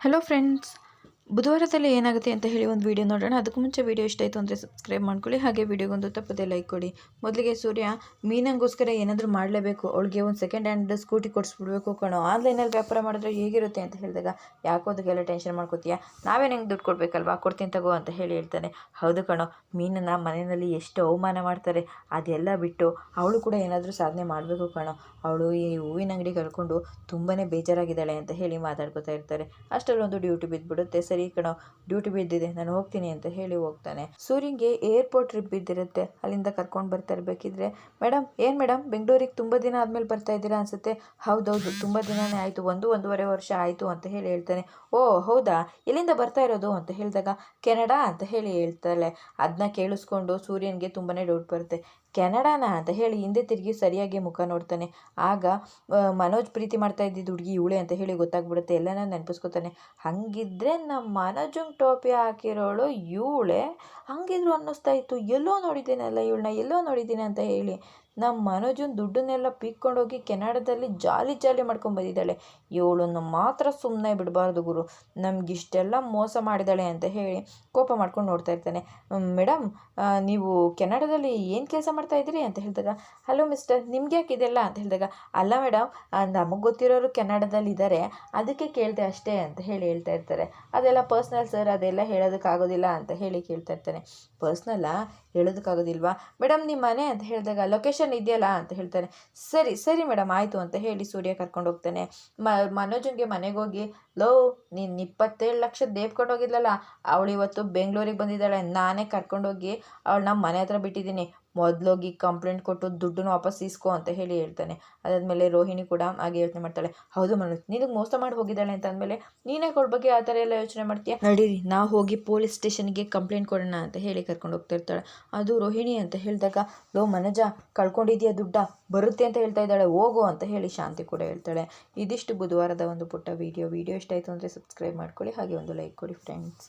Hello friends ಬುಧವಾರದಲ್ಲಿ ಏನಾಗುತ್ತೆ ಅಂತ ಹೇಳಿ ಒಂದು ವಿಡಿಯೋ ನೋಡೋಣ. ಅದಕ್ಕೂ ಮುಂಚೆ ವಿಡಿಯೋ ಇಷ್ಟ ಆಯಿತು ಅಂದರೆ ಸಬ್ಸ್ಕ್ರೈಬ್ ಮಾಡ್ಕೊಳ್ಳಿ. ಹಾಗೆ ವಿಡಿಯೋಗೊಂದು ತಪ್ಪದೆ ಲೈಕ್ ಕೊಡಿ. ಮೊದಲಿಗೆ ಸೂರ್ಯ, ಮೀನಂಗೋಸ್ಕರ ಏನಾದರೂ ಮಾಡಲೇಬೇಕು. ಅವಳಿಗೆ ಒಂದು ಸೆಕೆಂಡ್ ಹ್ಯಾಂಡ್ ಸ್ಕೂಟಿ ಕೊಡಿಸ್ಬಿಡ್ಬೇಕು ಕಣೋ. ಆನ್ಲೈನಲ್ಲಿ ವ್ಯಾಪಾರ ಮಾಡಿದ್ರೆ ಹೇಗಿರುತ್ತೆ ಅಂತ ಹೇಳಿದಾಗ, ಯಾಕೋ ಅದಕ್ಕೆಲ್ಲ ಟೆನ್ಷನ್ ಮಾಡ್ಕೋತೀಯ? ನಾವೇನು ಹೆಂಗೆ ದುಡ್ಡು ಕೊಡಬೇಕಲ್ವಾ? ಕೊಡ್ತೀನಿ ತಗೋ ಅಂತ ಹೇಳಿ ಹೇಳ್ತಾನೆ. ಹೌದು ಕಣೋ, ಮೀನನ್ನು ಮನೆಯಲ್ಲಿ ಎಷ್ಟು ಅವಮಾನ ಮಾಡ್ತಾರೆ, ಅದೆಲ್ಲ ಬಿಟ್ಟು ಅವಳು ಕೂಡ ಏನಾದರೂ ಸಾಧನೆ ಮಾಡಬೇಕು ಕಣೋ. ಅವಳು ಈ ಹೂವಿನ ಅಂಗಡಿ ಕಳ್ಕೊಂಡು ತುಂಬಾ ಬೇಜಾರಾಗಿದ್ದಾಳೆ ಅಂತ ಹೇಳಿ ಮಾತಾಡ್ಕೊತಾ ಇರ್ತಾರೆ. ಅಷ್ಟರಲ್ಲಿ ಒಂದು ಡ್ಯೂಟಿ ಬಿದ್ದುಬಿಡುತ್ತೆ ಸರಿ. ಕಣೋ ಡ್ಯೂಟಿ ಬಿದ್ದಿದೆ, ನಾನು ಹೋಗ್ತೀನಿ ಅಂತ ಹೇಳಿ ಹೋಗ್ತಾನೆ. ಸೂರ್ಯಂಗೆ ಏರ್ಪೋರ್ಟ್ ಟ್ರಿಪ್ ಬಿದ್ದಿರುತ್ತೆ. ಅಲ್ಲಿಂದ ಕರ್ಕೊಂಡು ಬರ್ತಾ ಇರಬೇಕಿದ್ರೆ ಮೇಡಮ್ ಏನು ಮೇಡಮ್ ಬೆಂಗಳೂರಿಗೆ ತುಂಬ ದಿನ ಆದಮೇಲೆ ಬರ್ತಾ ಇದ್ದೀರಾ ಅನ್ಸುತ್ತೆ? ಹೌದೌದು, ತುಂಬ ದಿನನೇ ಆಯಿತು, ಒಂದು ಒಂದೂವರೆ ವರ್ಷ ಆಯಿತು ಅಂತ ಹೇಳಿ ಹೇಳ್ತಾನೆ. ಓ, ಹೌದಾ? ಎಲ್ಲಿಂದ ಬರ್ತಾ ಇರೋದು? ಅಂತ ಹೇಳಿದಾಗ, ಕೆನಡಾ ಅಂತ ಹೇಳಿ ಹೇಳ್ತಾಳೆ. ಅದನ್ನ ಕೇಳಿಸ್ಕೊಂಡು ಸೂರ್ಯನಿಗೆ ತುಂಬಾ ಡೌಟ್ ಬರುತ್ತೆ. ಕೆನಡಾನ? ಅಂತ ಹೇಳಿ ಹಿಂದೆ ತಿರುಗಿ ಸರಿಯಾಗಿ ಮುಖ ನೋಡ್ತಾನೆ. ಆಗ ಮನೋಜ್ ಪ್ರೀತಿ ಮಾಡ್ತಾ ಇದ್ದಿದ್ದು ಹುಡುಗಿ ಇವಳೆ ಅಂತ ಹೇಳಿ ಗೊತ್ತಾಗ್ಬಿಡುತ್ತೆ. ಎಲ್ಲನ ನೆನಪಿಸ್ಕೊತಾನೆ. ಹಾಗಿದ್ರೆ ನಮ್ಮ ಮನೋಜಂಗೆ ಟೋಪಿ ಹಾಕಿರೋಳು ಇವಳೇ. ಹಂಗಿದ್ರು ಅನ್ನಿಸ್ತಾ ಇತ್ತು. ಎಲ್ಲೋ ನೋಡಿದ್ದೀನಲ್ಲ ಇವಳನ್ನ ಎಲ್ಲೋ ನೋಡಿದ್ದೀನಿ ಅಂತ ಹೇಳಿ. ನಮ್ಮ ಮನೋಜನ ದುಡ್ಡನ್ನೆಲ್ಲ ಪೀಕ್ಕೊಂಡೋಗಿ ಕೆನಡಾದಲ್ಲಿ ಜಾಲಿ ಜಾಲಿ ಮಾಡ್ಕೊಂಡು ಬಂದಿದ್ದಾಳೆ. ಇವಳನ್ನು ಮಾತ್ರ ಸುಮ್ಮನೆ ಬಿಡಬಾರ್ದು ಗುರು. ನಮಗಿಷ್ಟೆಲ್ಲ ಮೋಸ ಮಾಡಿದಾಳೆ ಅಂತ ಹೇಳಿ ಕೋಪ ಮಾಡ್ಕೊಂಡು ನೋಡ್ತಾ ಇರ್ತಾನೆ. ಮೇಡಮ್ ನೀವು ಕೆನಡಾದಲ್ಲಿ ಏನು ಕೆಲಸ ಮಾಡ್ತಾ ಇದ್ದೀರಿ? ಅಂತ ಹೇಳಿದಾಗ, ಹಲೋ ಮಿಸ್ಟರ್ ನಿಮ್ಗೆ ಯಾಕೆ ಇದೆಲ್ಲ? ಅಂತ ಹೇಳಿದಾಗ, ಅಲ್ಲ ಮೇಡಮ್ ನಮಗೆ ಗೊತ್ತಿರೋರು ಕೆನಡಾದಲ್ಲಿ ಇದ್ದಾರೆ ಅದಕ್ಕೆ ಕೇಳಿದೆ ಅಷ್ಟೇ ಅಂತ ಹೇಳಿ ಹೇಳ್ತಾ ಇರ್ತಾರೆ. ಅದೆಲ್ಲ ಪರ್ಸ್ನಲ್ ಸರ್ ಅದೆಲ್ಲ ಹೇಳೋದಕ್ಕಾಗೋದಿಲ್ಲ ಅಂತ ಹೇಳಿ ಕೇಳ್ತಾ ಇರ್ತಾನೆ. ಪರ್ಸ್ನಲ್ಲ? ಹೇಳೋದಕ್ಕಾಗೋದಿಲ್ವಾ? ಮೇಡಮ್ ನಿಮ್ಮ ಮನೆ? ಅಂತ ಹೇಳಿದಾಗ, ಲೊಕೇಶನ್ ಇದೆಯಲ್ಲ ಅಂತ ಹೇಳ್ತಾನೆ. ಸರಿ ಸರಿ ಮೇಡಮ್, ಆಯಿತು ಅಂತ ಹೇಳಿ ಸೂರ್ಯ ಕರ್ಕೊಂಡು ಹೋಗ್ತಾನೆ. ಮ, ಮನೋಜನ್ಗೆ ಮನೆಗೆ ಹೋಗಿ, ಲೋ, ನೀನು ಇಪ್ಪತ್ತೇಳು ಲಕ್ಷ ದೇಬ್ಕೊಂಡು ಹೋಗಿದ್ಲಲ್ಲ ಅವಳು ಇವತ್ತು ಬೆಂಗಳೂರಿಗೆ ಬಂದಿದ್ದಾಳೆ. ನಾನೇ ಕರ್ಕೊಂಡೋಗಿ ಅವಳು ನಮ್ಮ ಮನೆ ಹತ್ರ ಬಿಟ್ಟಿದ್ದೀನಿ. ಮೊದಲೋಗಿ ಕಂಪ್ಲೇಂಟ್ ಕೊಟ್ಟು ದುಡ್ಡನ್ನು ವಾಪಸ್ ಇಸ್ಕೋ ಅಂತ ಹೇಳಿ ಹೇಳ್ತಾನೆ. ಅದಾದಮೇಲೆ ರೋಹಿಣಿ ಕೂಡ ಹಾಗೆ ಯೋಚನೆ ಮಾಡ್ತಾಳೆ. ಹೌದು ಮನೋಜ್, ನಿನಗೆ ಮೋಸ ಮಾಡಿ ಹೋಗಿದ್ದಾಳೆ ಅಂತ ಅಂದಮೇಲೆ ನೀನೇ ಕೊಡ ಬಗ್ಗೆ ಆ ಥರ ಎಲ್ಲ ಯೋಚನೆ ಮಾಡ್ತೀಯ? ನಡೀರಿ, ನಾವು ಹೋಗಿ ಪೊಲೀಸ್ ಸ್ಟೇಷನ್ಗೆ ಕಂಪ್ಲೇಂಟ್ ಕೊಡೋಣ ಅಂತ ಹೇಳಿ ಕರ್ಕೊಂಡು ಹೋಗ್ತಾ ಇರ್ತಾಳೆ. ಅದು ರೋಹಿಣಿ ಅಂತ ಹೇಳಿದಾಗ, ಲೋ ಮನಜ, ಕಳ್ಕೊಂಡಿದ್ಯಾ ದುಡ್ಡ? ಬರುತ್ತೆ ಅಂತ ಹೇಳ್ತಾ ಇದ್ದಾಳೆ. ಹೋಗು ಅಂತ ಹೇಳಿ ಶಾಂತಿ ಕೂಡ ಹೇಳ್ತಾಳೆ. ಇದಿಷ್ಟು ಬುಧವಾರದ ಒಂದು ಪುಟ್ಟ ವೀಡಿಯೋ. ವೀಡಿಯೋ ಇಷ್ಟ ಆಯಿತು ಅಂದರೆ ಸಬ್ಸ್ಕ್ರೈಬ್ ಮಾಡ್ಕೊಳ್ಳಿ. ಹಾಗೆ ಒಂದು ಲೈಕ್ ಕೊಡಿ ಫ್ರೆಂಡ್ಸ್.